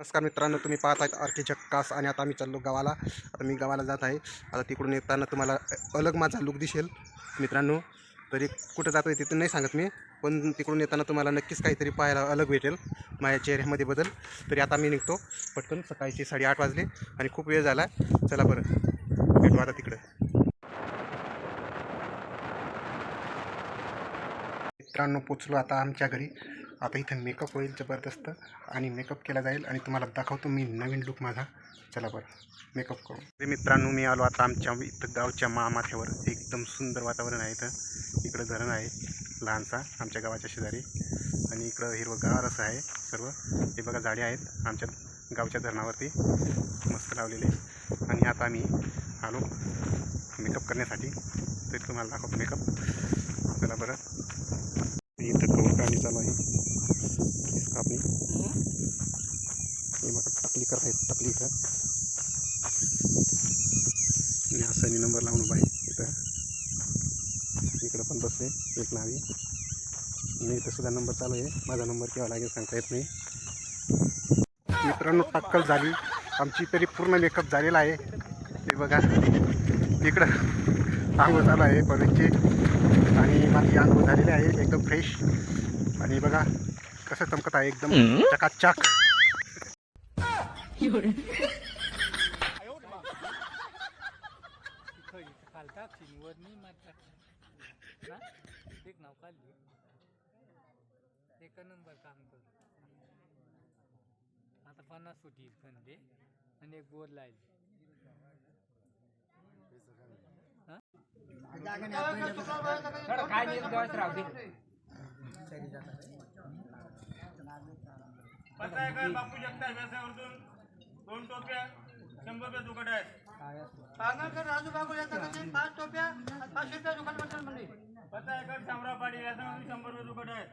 नमस्कार मित्रांनो तुम्ही पाहत आहेत आरके जक्कास आणि आता आम्ही चाललो गावाला. आता मी गावाला जात आहे. आता तिकडून येताना तुम्हाला अलग माझा लुक दिसेल. मित्रांनो तरी कुठं जातो आहे तिथून नाही सांगत मी पण तिकडून येताना तुम्हाला नक्कीच काहीतरी पाहायला अलग भेटेल माझ्या चेहऱ्यामध्ये बदल. तरी आता मी निघतो पटकन सकाळचे साडेआठ वाजले आणि खूप वेळ झाला. चला बरं भेटू आता तिकडं. मित्रांनो पोचलो आता आमच्या घरी. आता इथं मेकअप होईल जबरदस्त आणि मेकअप केला जाईल आणि तुम्हाला दाखवतो मी नवीन लुक माझा. चला बरं मेकअप करू. ते मित्रांनो मी आलो आता आमच्या इथं गावच्या मामाथ्यावर. एकदम सुंदर वातावरण आहे इथं. इकडं धरण आहे लहानसा आमच्या गावाच्या शेजारी. आणि इकडं हिरवंगार असं आहे सर्व. हे बघा झाडे आहेत आमच्या गावच्या धरणावरती. मस्त लावलेले. आणि आता आम्ही आलो मेकअप करण्यासाठी. तरी तुम्हाला दाखवतो मेकअप चला बरं. काढणी चालू आहे केस कापणी हे बघा टकली करतायत टाकली इथं. आणि असं नंबर लावून उभा आहे इथं. इकडं पण बसले एक नावी. आणि इथं सुद्धा नंबर चालू आहे. माझा नंबर केव्हा लागेल सांगता येत नाही. मित्रांनो टक्कल झाली. आमची तरी पूर्ण मेकअप झालेला आहे. हे बघा इकडं आंघोळ चालू आहे कॉलेजची आणि माझी आंघोळ झालेली आहे एकदम फ्रेश आणि बघा कसं चमकत आहे एकदम. चकाचक. एक नाव काढली एक नंबर काम करू आता पन्नास आणि एक बोर लाईल काय नाही राहते पत्ता आहे. बापू जगताप दोन टोप्या शंभर रुपये आहेत. पांगणकर राजू बाबू यांचा कसे पाच टोप्या पाचशे रुपया दुकान बसेल म्हणजे का शामराव पाटील व्यवसायावरतून शंभर रुपये दुकट आहेत.